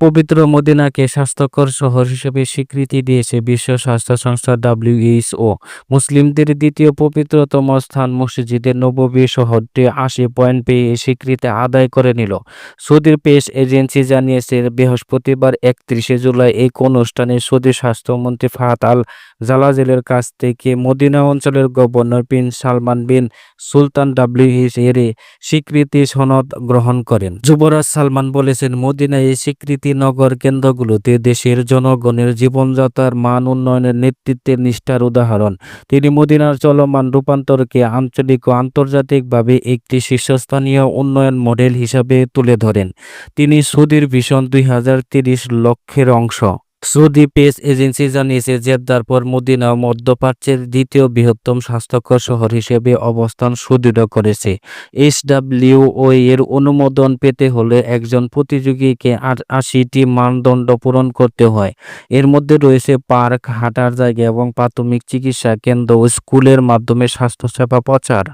পবিত্র মদিনাকে স্বাস্থ্যকর শহর হিসেবে স্বীকৃতি দিয়েছে বিশ্ব স্বাস্থ্য সংস্থা ডাব্লিউএইচও মুসলিমদের দ্বিতীয় পবিত্রতম স্থান মসজিদের নববী শহরটি আশি পয়েন্ট পেয়ে স্বীকৃতি আদায় করে নিল। সৌদির পেশ এজেন্সি জানিয়েছে, বৃহস্পতিবার একত্রিশে জুলাই এক অনুষ্ঠানে সৌদি স্বাস্থ্যমন্ত্রী ফাহাদ আল জালাজেলের কাছ থেকে মদিনা অঞ্চলের governor bin Salman bin Sultan WH এর স্বীকৃতি সনদ গ্রহণ করেন। যুবরাজ সালমান বলেছেন মদিনা এই স্বীকৃতি নগর কেন্দ্রগুলোতে দেশের জনগণের জীবনযাত্রার মান উন্নয়নের নেতৃত্বের নিষ্ঠার উদাহরণ। তিনি মদিনার চলমান রূপান্তরকে আঞ্চলিক ও আন্তর্জাতিকভাবে একটি শীর্ষস্থানীয় উন্নয়ন মডেল হিসাবে তুলে ধরেন। তিনি সুদীর ভিশন দুই লক্ষ্যের অংশ। সৌদি পেস এজেন্সি জানিয়েছে, জেদ্দার পর মদিনা মধ্যপ্রাচ্যের দ্বিতীয় বৃহত্তম স্বাস্থ্যকর শহর হিসেবে অবস্থান সুদৃঢ় করেছে। এইচডাব্লিউও এর অনুমোদন পেতে হলে একজন প্রতিযোগীকে আশিটি মানদণ্ড পূরণ করতে হয়। এর মধ্যে রয়েছে পার্ক, হাঁটার জায়গা এবং প্রাথমিক চিকিৎসা কেন্দ্র ও স্কুলের মাধ্যমে স্বাস্থ্যসেবা প্রচার।